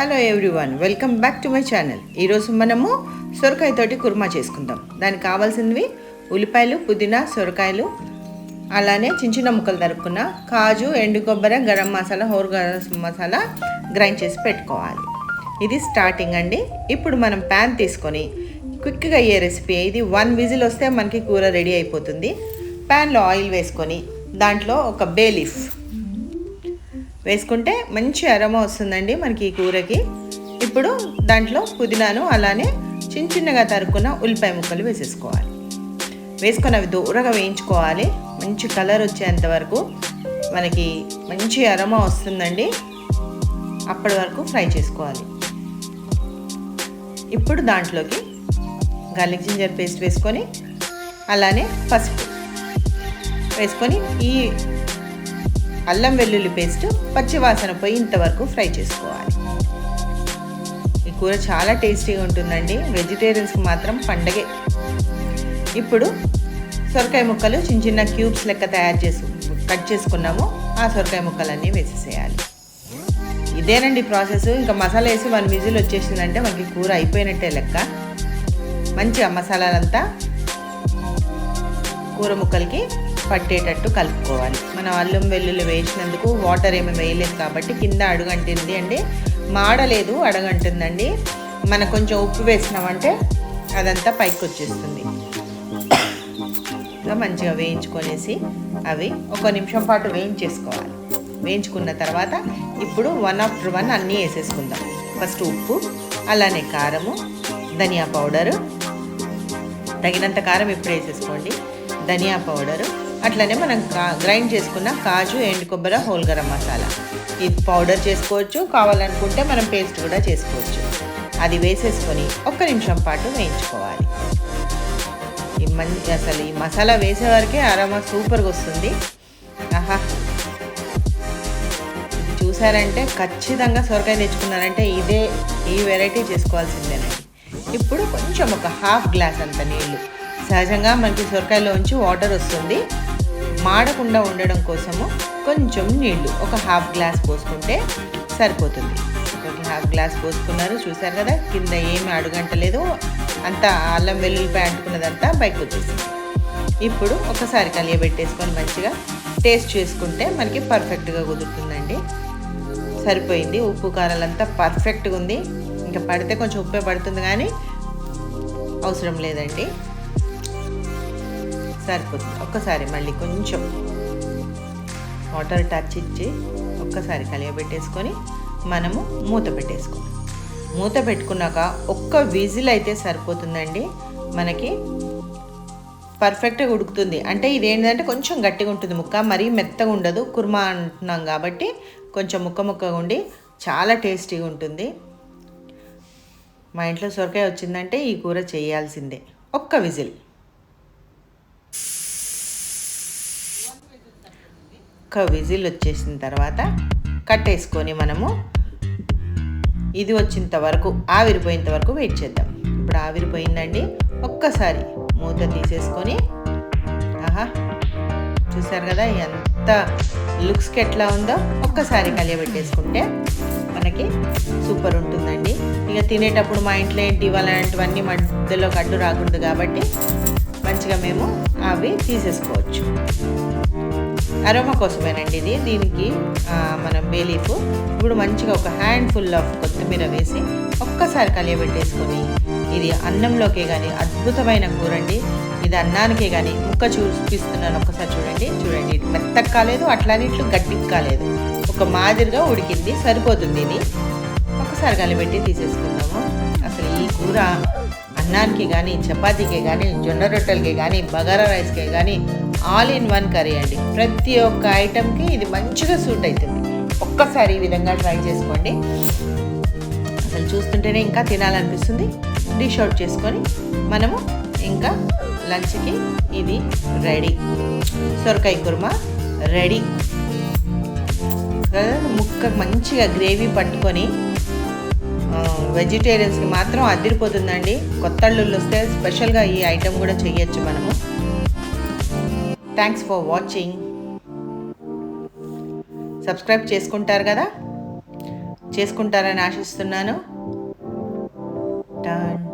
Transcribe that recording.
Hello everyone welcome back to my channel ఈరోజు మనము సొరకాయ తోటి కుర్మా చేసుకుందాం. దానికి కావాల్సినవి ఉల్లిపాయలు పుదీనా సొరకాయలు అలానే చిన్న చిన్న ముక్కలు తరుపుకున్న కాజు ఎండు కొబ్బరి గరం మసాలా హోర్ గరం మసాలా గ్రైండ్ చేసి పెట్టుకోవాలి. ఇది స్టార్టింగ్ అండి. ఇప్పుడు మనం ప్యాన్ తీసుకొని క్విక్గా అయ్యే రెసిపీ ఇది. వన్ విజిల్ వస్తే మనకి కూర రెడీ అయిపోతుంది. ప్యాన్లో ఆయిల్ వేసుకొని దాంట్లో ఒక బే లీఫ్ వేసుకుంటే మంచి అరమ వస్తుందండి మనకి ఈ కూరకి. ఇప్పుడు దాంట్లో పుదీనాను అలానే చిన్న చిన్నగా తరుక్కున్న ఉల్లిపాయ ముక్కలు వేసేసుకోవాలి. వేసుకొని అవి దూరగా వేయించుకోవాలి. మంచి కలర్ వచ్చేంత వరకు మనకి మంచి అరమ వస్తుందండి. అప్పటి వరకు ఫ్రై చేసుకోవాలి. ఇప్పుడు దాంట్లోకి గార్లిక్ జింజర్ పేస్ట్ వేసుకొని అలానే పసుపు వేసుకొని ఈ అల్లం వెల్లుల్లి పేస్ట్ పచ్చివాసన పోయి ఇంతవరకు ఫ్రై చేసుకోవాలి. ఈ కూర చాలా టేస్టీగా ఉంటుందండి. వెజిటేరియన్స్కి మాత్రం పండగే. ఇప్పుడు సొరకాయ ముక్కలు చిన్న చిన్న క్యూబ్స్ లెక్క తయారు చేసు కట్ చేసుకున్నాము. ఆ సొరకాయ ముక్కలన్నీ వేసేసేయాలి. ఇదేనండి ప్రాసెస్ ఇంకా మసాలా వేసి వన్ విజిల్ వచ్చేసిందంటే మనకి కూర అయిపోయినట్టే లెక్క. మంచిగా మసాలాలంతా కూర ముక్కలకి పట్టేటట్టు కలుపుకోవాలి. మనం అల్లం వెల్లుల్లి వేసినందుకు వాటర్ ఏమి వేయలేదు కాబట్టి కింద అడుగంటింది అండి మాడలేదు అడగంటుందండి. మనం కొంచెం ఉప్పు వేసినామంటే అదంతా పైకి వచ్చేస్తుంది. ఇంకా మంచిగా వేయించుకొనేసి అవి ఒక నిమిషం పాటు వేయించేసుకోవాలి. వేయించుకున్న తర్వాత ఇప్పుడు వన్ ఆఫ్టర్ వన్ అన్నీ వేసేసుకుందాం. ఫస్ట్ ఉప్పు అలానే కారము ధనియా పౌడరు. తగినంత కారం ఇప్పుడు వేసేసుకోండి ధనియా పౌడరు అట్లనే మనం కా- గ్రైండ్ చేసుకున్న కాజు ఎండు కొబ్బరి హోల్ గరం మసాలా. ఇది పౌడర్ చేసుకోవచ్చు కావాలనుకుంటే మనం పేస్ట్ కూడా చేసుకోవచ్చు. అది వేసేసుకొని ఒక్క నిమిషం పాటు వేయించుకోవాలి. ఈ మంచి అసలు ఈ మసాలా వేసే వరకే సూపర్గా వస్తుంది. ఆహా. ఇది చూసారంటే ఖచ్చితంగా సొరకాయ తెచ్చుకున్నారంటే ఇదే ఈ వెరైటీ చేసుకోవాల్సిందేనండి. ఇప్పుడు కొంచెం ఒక హాఫ్ గ్లాస్ అంత నీళ్ళు సహజంగా మనకి సొరకాయలోంచి వాటర్ వస్తుంది. మాడకుండా ఉండడం కోసము కొంచెం నీళ్ళు ఒక హాఫ్ గ్లాస్ పోసుకుంటే సరిపోతుంది. ఒక హాఫ్ గ్లాస్ పోసుకున్నారు చూసారు కదా కింద ఏమి అడుగంటలేదు అంతా అల్లం వెల్లుల్లిపాయ అంటుకున్నదంతా బయటకు వచ్చేసింది. ఇప్పుడు ఒకసారి కలియబెట్టేసుకొని మంచిగా టేస్ట్ చేసుకుంటే మనకి పర్ఫెక్ట్గా కుదురుతుందండి. సరిపోయింది ఉప్పు కారాలంతా పర్ఫెక్ట్గా ఉంది. ఇంకా పడితే కొంచెం ఉప్పే పడుతుంది కానీ అవసరం లేదండి. సరిపోతుంది. ఒక్కసారి మళ్ళీ కొంచెం వాటర్ టచ్ ఇచ్చి ఒక్కసారి కలియబెట్టేసుకొని మనము మూత పెట్టేసుకోవాలి. మూత పెట్టుకున్నాక ఒక్క విజిల్ అయితే సరిపోతుందండి. మనకి పర్ఫెక్ట్గా ఉడుకుతుంది. అంటే ఇది ఏంటంటే కొంచెం గట్టిగా ఉంటుంది ముక్క మరీ మెత్తగా ఉండదు. కుర్మా అంటున్నాం కాబట్టి కొంచెం ముక్క ముక్కగా ఉండి చాలా టేస్టీగా ఉంటుంది. మా ఇంట్లో సొరకాయ వచ్చిందంటే ఈ కూర చేయాల్సిందే. ఒక్క విజిల్. ఒక్క విజిల్ వచ్చేసిన తర్వాత కట్టేసుకొని మనము ఇది వచ్చేంత వరకు ఆవిరిపోయేంత వరకు వెయిట్ చేద్దాం. ఇప్పుడు ఆవిరిపోయిందండి. ఒక్కసారి మూత తీసేసుకొని ఆహా చూసారు కదా ఎంత లుక్స్కి ఎట్లా ఉందో? ఒక్కసారి కలియబెట్టేసుకుంటే మనకి సూపర్ ఉంటుందండి. ఇక తినేటప్పుడు మా ఇంట్లో ఏంటి అలాంటివన్నీ మధ్యలో కడ్డు రాకూడదు కాబట్టి మంచిగా మేము అవి తీసేసుకోవచ్చు. అరోమా కోసమేనండి ఇది. దీనికి మనం బేలీఫ్ ఇప్పుడు మంచిగా ఒక హ్యాండ్ ఫుల్ ఆఫ్ కొత్తిమీర వేసి ఒక్కసారి కలియబెట్టేసుకొని ఇది అన్నంలోకే కానీ అద్భుతమైన కూర అండి ఇది అన్నానికే కానీ ముక్క చూపిస్తున్నాను ఒక్కసారి చూడండి. చూడండి ఇటు మెత్తకు కాలేదు అట్లానే ఇట్లు గట్టికి కాలేదు. ఒక మాదిరిగా ఉడికింది సరిపోతుంది ఇది. ఒకసారి కలిపెట్టి తీసేసుకుందాము. అసలు ఈ కూర అన్నానికి కానీ చపాతీకి కానీ జొన్న రొట్టెలకి కానీ బగారా రైస్కి కానీ ఆల్ ఇన్ వన్ కర్రీ అండి. ప్రతి ఒక్క ఐటెంకి ఇది మంచిగా సూట్ అవుతుంది ఒక్కసారి ఈ విధంగా ట్రై చేసుకోండి. అసలు చూస్తుంటేనే ఇంకా తినాలనిపిస్తుంది. డిష్ అవుట్ చేసుకొని మనము ఇంకా లంచ్కి ఇది రెడీ సొరకాయ కుర్మా రెడీ ముక్క మంచిగా గ్రేవీ పట్టుకొని వెజిటేరియన్స్కి మాత్రం అదిరిపోతుందండి. కొత్త అల్లుళ్ళు వస్తే స్పెషల్గా ఈ ఐటెం కూడా చేయొచ్చు మనము. థ్యాంక్స్ ఫర్ వాచింగ్ సబ్స్క్రైబ్ చేసుకుంటారు కదా? చేసుకుంటారని ఆశిస్తున్నాను. టన్